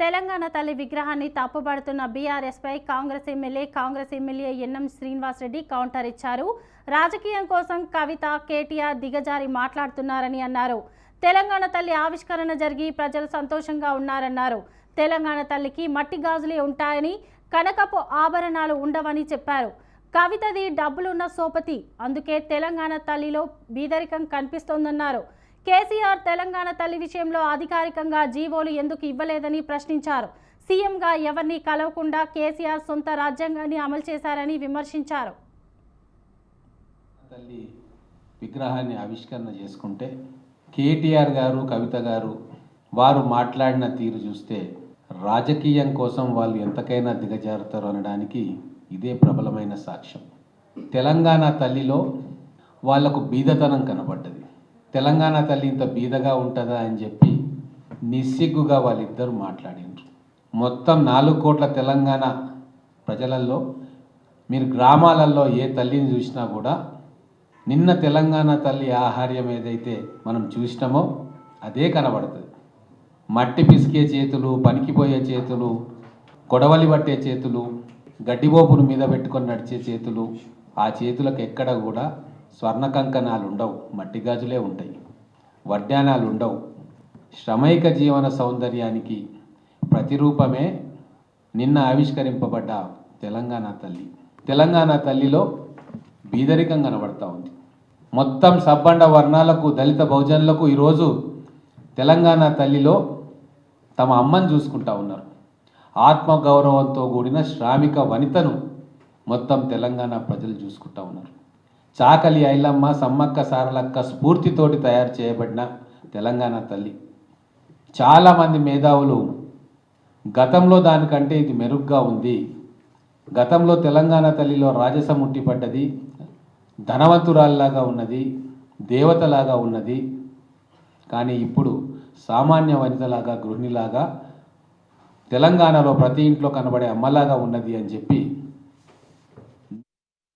తెలంగాణ తల్లి విగ్రహాన్ని తప్పుపడుతున్న బీఆర్ఎస్పై Congress MLA Congress MLA N M Srinivasa Reddy counter ఇచ్చారు. రాజకీయం కోసం కవిత కేటీఆర్ దిగజారి మాట్లాడుతున్నారని అన్నారు. తెలంగాణ తల్లి ఆవిష్కరణ జరిగి ప్రజలు సంతోషంగా ఉన్నారన్నారు. తెలంగాణ తల్లికి మట్టి గాజులే ఉంటాయని కనకపు ఆభరణాలు ఉండవని చెప్పారు. కవితది డబ్బులున్న సోపతి అందుకే తెలంగాణ తల్లిలో బీదరికం కనిపిస్తోందన్నారు. కేసీఆర్ తెలంగాణ తల్లి విషయంలో అధికారికంగా జీవోలు ఎందుకు ఇవ్వలేదని ప్రశ్నించారు. సీఎంగా ఎవరిని కలవకుండా కేసీఆర్ సొంత రాజ్యాంగాన్ని అమలు చేశారని విమర్శించారు. తల్లి విగ్రహాన్ని ఆవిష్కరణ చేసుకుంటే కేటీఆర్ గారు కవిత గారు వారు మాట్లాడిన తీరు చూస్తే రాజకీయం కోసం వాళ్ళు ఎంతకైనా దిగజారుతారు అనడానికి ఇదే ప్రబలమైన సాక్ష్యం. తెలంగాణ తల్లిలో వాళ్ళకు బీదతనం కనబడ్డది. తెలంగాణ తల్లి ఇంత బీదగా ఉంటుందా అని చెప్పి నిస్సిగ్గుగా వాళ్ళిద్దరూ మాట్లాడినారు మొత్తం నాలుగు కోట్ల తెలంగాణ ప్రజలలో మీరు గ్రామాలలో ఏ తల్లిని చూసినా కూడా నిన్న తెలంగాణ తల్లి ఆహార్యం ఏదైతే మనం చూసినామో అదే కనబడుతుంది. మట్టి పిసికే చేతులు పనికిపోయే చేతులు కొడవలి పట్టే చేతులు గడ్డిబోపును మీద పెట్టుకొని నడిచే చేతులు ఆ చేతులకు ఎక్కడ కూడా స్వర్ణ కంకణాలు ఉండవు మట్టి గాజులే ఉంటాయి. వడ్డానాలు ఉండవు శ్రమైక జీవన సౌందర్యానికి ప్రతిరూపమే నిన్న ఆవిష్కరింపబడ్డ తెలంగాణ తల్లి. తెలంగాణ తల్లిలో బీదరికం కనబడతా ఉంది. మొత్తం సబ్బండ వర్ణాలకు దళిత బహుజనులకు ఈరోజు తెలంగాణ తల్లిలో తమ అమ్మను చూసుకుంటా ఉన్నారు. ఆత్మగౌరవంతో కూడిన శ్రామిక వనితను మొత్తం తెలంగాణ ప్రజలు చూసుకుంటా ఉన్నారు. చాకలి ఐలమ్మ సమ్మక్క సారలక్క స్ఫూర్తితోటి తయారు చేయబడిన తెలంగాణ తల్లి. చాలామంది మేధావులు గతంలో దానికంటే ఇది మెరుగ్గా ఉంది. గతంలో తెలంగాణ తల్లిలో రాజసం ఉట్టిపడ్డది ధనవంతురాల్లాగా ఉన్నది దేవతలాగా ఉన్నది. కానీ ఇప్పుడు సామాన్య వనితలాగా గృహిణిలాగా తెలంగాణలో ప్రతి ఇంట్లో కనబడే అమ్మలాగా ఉన్నది అని చెప్పి